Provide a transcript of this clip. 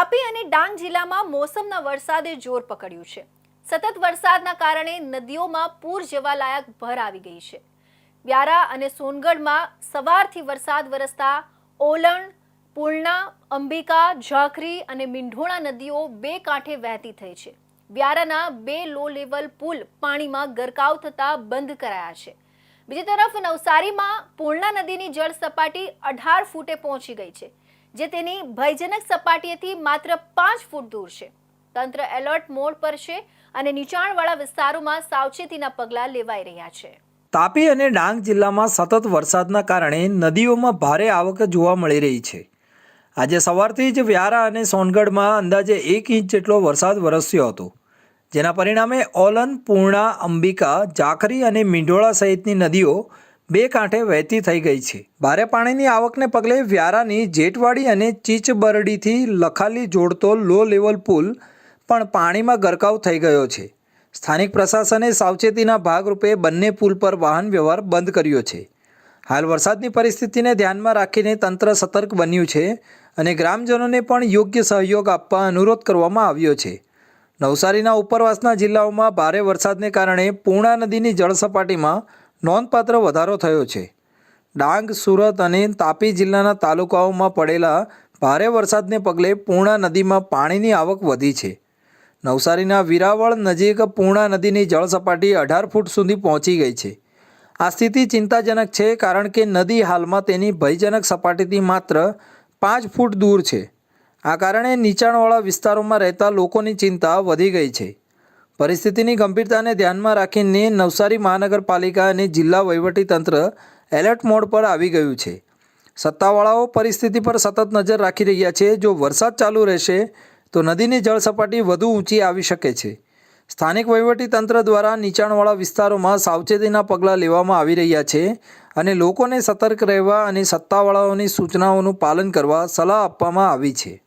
તાપી અને ડાંગ જિલ્લામાં મોસમના વરસાદે જોર પકડ્યું છે. સતત વરસાદના કારણે નદીઓમાં પૂર જેવા લાયક ભર આવી ગઈ છે. વ્યારા અને સોનગઢમાં સવારથી વરસાદ વરસતા ઓલણ પૂર્ણા અંબિકા, ઝાખરી અને મીંઢોણા નદીઓ બે કાંઠે વહેતી થઈ છે. વ્યારાના બે લો લેવલ પુલ પાણીમાં ગરકાવ થતા બંધ કરાયા છે. બીજી તરફ નવસારીમાં પૂર્ણા નદીની જળ સપાટી અઢાર ફૂટે પહોંચી ગઈ છે. જે તેની ભયજનક સપાટીએથી માત્ર પાંચ ફૂટ દૂર છે. તંત્ર એલર્ટ મોડ પર છે અને નીચાણવાળા વિસ્તારોમાં સાવચેતીના પગલાં લેવાઈ રહ્યા છે. તાપી અને ડાંગ જિલ્લામાં સતત વરસાદના કારણે નદીઓમાં ભારે આવક જોવા મળી રહી છે. આજે સવારથી જ વ્યારા અને સોનગઢમાં અંદાજે એક ઇંચ જેટલો વરસાદ વરસ્યો હતો, જેના પરિણામે ઓલન, પૂર્ણા, અંબિકા, જાખરી અને મીંઢોળા સહિતની નદીઓ બે કાંઠે વહેતી થઈ ગઈ છે. ભારે પાણીની આવકને પગલે વ્યારાની જેટવાડી અને ચીચબરડીથી લખાલી જોડતો લો લેવલ પુલ પણ પાણીમાં ગરકાવ થઈ ગયો છે. સ્થાનિક પ્રશાસને સાવચેતીના ભાગરૂપે બંને પુલ પર વાહન વ્યવહાર બંધ કર્યો છે. હાલ વરસાદની પરિસ્થિતિને ધ્યાનમાં રાખીને તંત્ર સતર્ક બન્યું છે અને ગ્રામજનોને પણ યોગ્ય સહયોગ આપવા અનુરોધ કરવામાં આવ્યો છે. નવસારીના ઉપરવાસના જિલ્લાઓમાં ભારે વરસાદને કારણે પૂર્ણા નદીની જળસપાટીમાં નોંધપાત્ર વધારો થયો છે. ડાંગ, સુરત અને તાપી જિલ્લાના તાલુકાઓમાં પડેલા ભારે વરસાદને પગલે પૂર્ણા નદીમાં પાણીની આવક વધી છે. નવસારીના વિરાવળ નજીક પૂર્ણા નદીની જળસપાટી અઢાર ફૂટ સુધી પહોંચી ગઈ છે. આ સ્થિતિ ચિંતાજનક છે કારણ કે નદી હાલમાં તેની ભયજનક સપાટીથી માત્ર પાંચ ફૂટ દૂર છે. આ કારણે નીચાણવાળા વિસ્તારોમાં રહેતા લોકોની ચિંતા વધી ગઈ છે. પરિસ્થિતિની ગંભીરતાને ધ્યાનમાં રાખીને નવસારી મહાનગરપાલિકા અને જિલ્લા વહીવટીતંત્ર એલર્ટ મોડ પર આવી ગયું છે. સત્તાવાળાઓ પરિસ્થિતિ પર સતત નજર રાખી રહ્યા છે. જો વરસાદ ચાલુ રહેશે, તો નદીની જળસપાટી વધુ ઊંચી આવી શકે છે. સ્થાનિક વહીવટીતંત્ર દ્વારા નીચાણવાળા વિસ્તારોમાં સાવચેતીના પગલાં લેવામાં આવી રહ્યા છે અને લોકોને સતર્ક રહેવા અને સત્તાવાળાઓની સૂચનાઓનું પાલન કરવા સલાહ આપવામાં આવી છે.